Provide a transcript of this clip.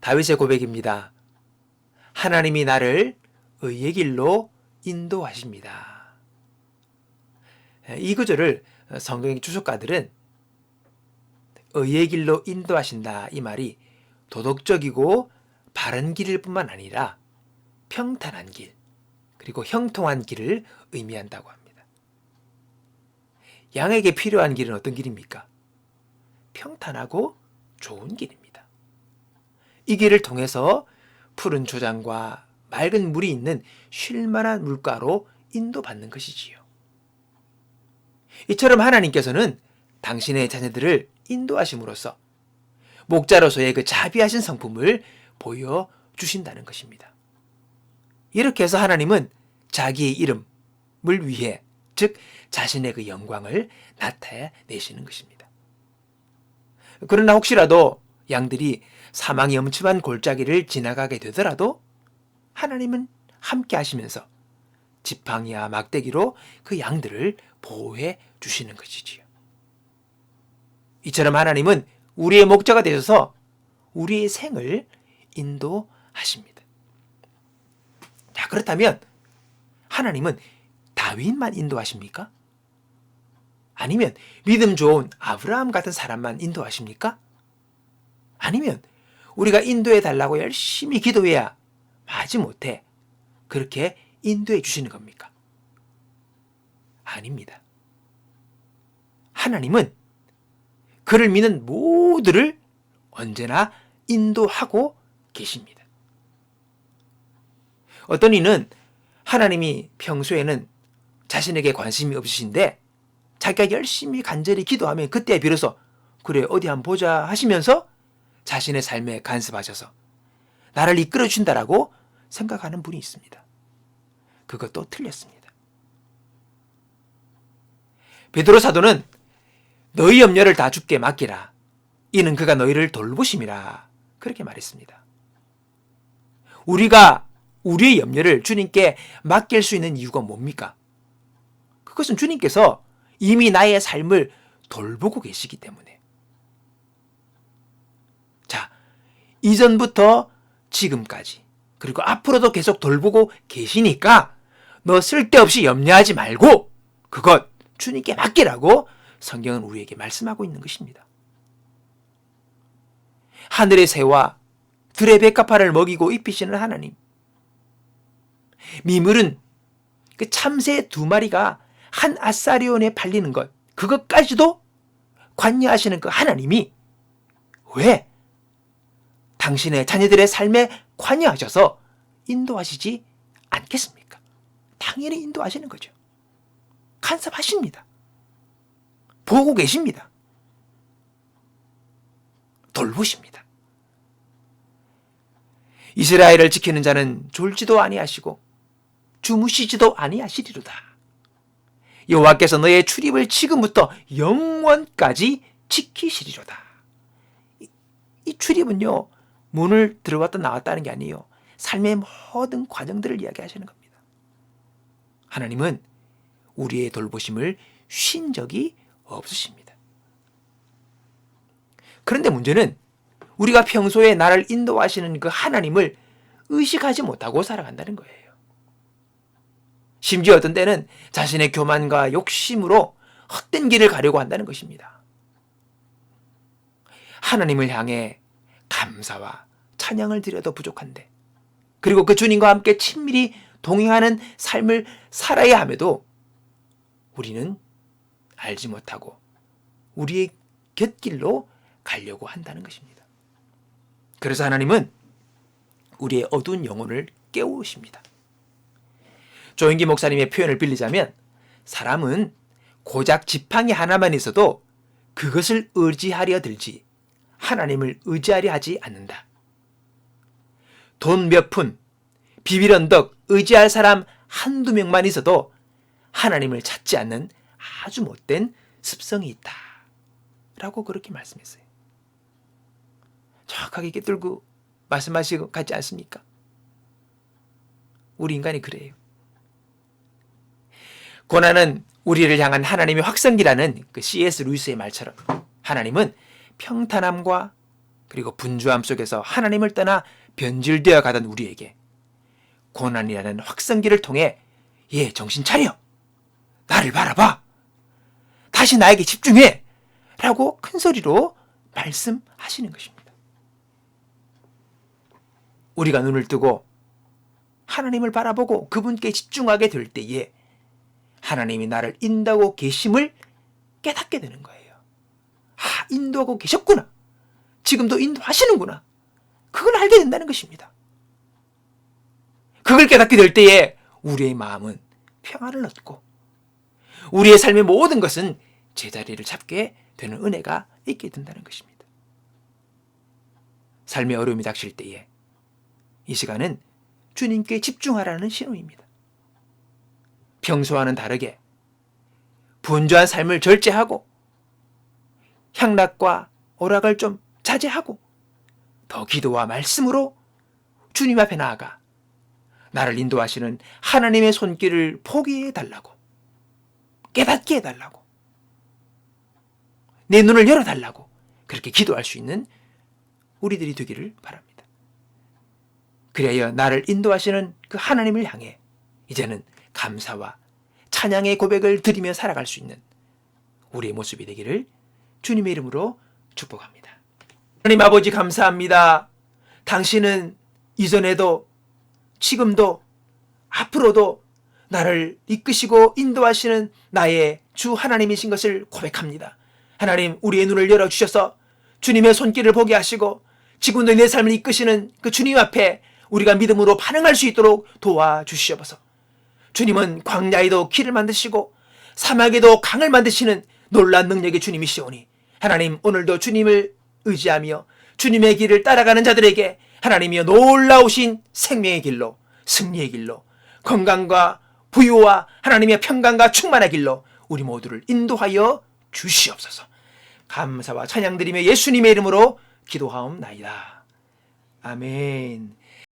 다윗의 고백입니다. 하나님이 나를 의의 길로 인도하십니다. 이 구절을 성경의 주석가들은 의의 길로 인도하신다 이 말이 도덕적이고 바른 길일 뿐만 아니라 평탄한 길 그리고 형통한 길을 의미한다고 합니다. 양에게 필요한 길은 어떤 길입니까? 평탄하고 좋은 길입니다. 이 길을 통해서 푸른 조장과 맑은 물이 있는 쉴만한 물가로 인도받는 것이지요. 이처럼 하나님께서는 당신의 자녀들을 인도하심으로써 목자로서의 그 자비하신 성품을 보여주신다는 것입니다. 이렇게 해서 하나님은 자기의 이름을 위해, 즉, 자신의 그 영광을 나타내시는 것입니다. 그러나 혹시라도 양들이 사망이 엄침한 골짜기를 지나가게 되더라도 하나님은 함께 하시면서 지팡이와 막대기로 그 양들을 보호해 주시는 것이지요. 이처럼 하나님은 우리의 목자가 되셔서 우리의 생을 인도하십니다. 자, 그렇다면 하나님은 다윗만 인도하십니까? 아니면 믿음 좋은 아브라함 같은 사람만 인도하십니까? 아니면 우리가 인도해 달라고 열심히 기도해야 하지 못해 그렇게 인도해 주시는 겁니까? 아닙니다. 하나님은 그를 믿는 모두를 언제나 인도하고 계십니다. 어떤 이는 하나님이 평소에는 자신에게 관심이 없으신데 자기가 열심히 간절히 기도하면 그때 비로소 그래 어디 한번 보자 하시면서 자신의 삶에 간섭하셔서 나를 이끌어 주신다라고 생각하는 분이 있습니다. 그것도 틀렸습니다. 베드로 사도는 너희 염려를 다 죽게 맡기라. 이는 그가 너희를 돌보심이라. 그렇게 말했습니다. 우리가 우리의 염려를 주님께 맡길 수 있는 이유가 뭡니까? 그것은 주님께서 이미 나의 삶을 돌보고 계시기 때문에. 자, 이전부터 지금까지, 그리고 앞으로도 계속 돌보고 계시니까 너 쓸데없이 염려하지 말고 그것 주님께 맡기라고 성경은 우리에게 말씀하고 있는 것입니다. 하늘의 새와 들의 백합화를 먹이고 입히시는 하나님. 미물은 그 참새 두 마리가 한 아사리온에 팔리는 것, 그것까지도 관여하시는 그 하나님이 왜 당신의 자녀들의 삶에 관여하셔서 인도하시지 않겠습니까? 당연히 인도하시는 거죠. 간섭하십니다. 보고 계십니다. 돌보십니다. 이스라엘을 지키는 자는 졸지도 아니하시고 주무시지도 아니하시리로다. 여호와께서 너의 출입을 지금부터 영원까지 지키시리로다. 이, 이 출입은요 문을 들어갔다 나왔다는 게 아니에요. 삶의 모든 과정들을 이야기하시는 겁니다. 하나님은 우리의 돌보심을 쉰 적이 없으십니다. 그런데 문제는 우리가 평소에 나를 인도하시는 그 하나님을 의식하지 못하고 살아간다는 거예요. 심지어 어떤 때는 자신의 교만과 욕심으로 헛된 길을 가려고 한다는 것입니다. 하나님을 향해 감사와 찬양을 드려도 부족한데, 그리고 그 주님과 함께 친밀히 동행하는 삶을 살아야 함에도 우리는 알지 못하고 우리의 곁길로 가려고 한다는 것입니다. 그래서 하나님은 우리의 어두운 영혼을 깨우십니다. 조영기 목사님의 표현을 빌리자면 사람은 고작 지팡이 하나만 있어도 그것을 의지하려 들지 하나님을 의지하려 하지 않는다. 돈 몇 푼, 비빌 언덕 의지할 사람 한두 명만 있어도 하나님을 찾지 않는 아주 못된 습성이 있다. 라고 그렇게 말씀했어요. 정확하게 꿰뚫고 말씀하시고 같지 않습니까? 우리 인간이 그래요. 고난은 우리를 향한 하나님의 확성기라는 그 C.S. 루이스의 말처럼 하나님은 평탄함과 그리고 분주함 속에서 하나님을 떠나 변질되어 가던 우리에게 고난이라는 확성기를 통해 예, 정신 차려. 나를 바라봐. 다시 나에게 집중해. 라고 큰 소리로 말씀하시는 것입니다. 우리가 눈을 뜨고 하나님을 바라보고 그분께 집중하게 될 때에 하나님이 나를 인도하고 계심을 깨닫게 되는 거예요. 아, 인도하고 계셨구나. 지금도 인도하시는구나. 그걸 알게 된다는 것입니다. 그걸 깨닫게 될 때에 우리의 마음은 평안을 얻고 우리의 삶의 모든 것은 제자리를 잡게 되는 은혜가 있게 된다는 것입니다. 삶의 어려움이 닥칠 때에 이 시간은 주님께 집중하라는 신호입니다. 평소와는 다르게 분주한 삶을 절제하고 향락과 오락을 좀 자제하고 더 기도와 말씀으로 주님 앞에 나아가 나를 인도하시는 하나님의 손길을 포기해 달라고 깨닫게 해 달라고 내 눈을 열어 달라고 그렇게 기도할 수 있는 우리들이 되기를 바랍니다. 그래야 나를 인도하시는 그 하나님을 향해 이제는 감사와 찬양의 고백을 드리며 살아갈 수 있는 우리의 모습이 되기를 주님의 이름으로 축복합니다. 하나님 아버지 감사합니다. 당신은 이전에도 지금도 앞으로도 나를 이끄시고 인도하시는 나의 주 하나님이신 것을 고백합니다. 하나님, 우리의 눈을 열어주셔서 주님의 손길을 보게 하시고 지금도 내 삶을 이끄시는 그 주님 앞에 우리가 믿음으로 반응할 수 있도록 도와주시옵소서. 주님은 광야에도 길을 만드시고 사막에도 강을 만드시는 놀란 능력의 주님이시오니 하나님 오늘도 주님을 의지하며 주님의 길을 따라가는 자들에게 하나님이여 놀라우신 생명의 길로 승리의 길로 건강과 부유와 하나님의 평강과 충만의 길로 우리 모두를 인도하여 주시옵소서. 감사와 찬양드리며 예수님의 이름으로 기도하옵나이다. 아멘.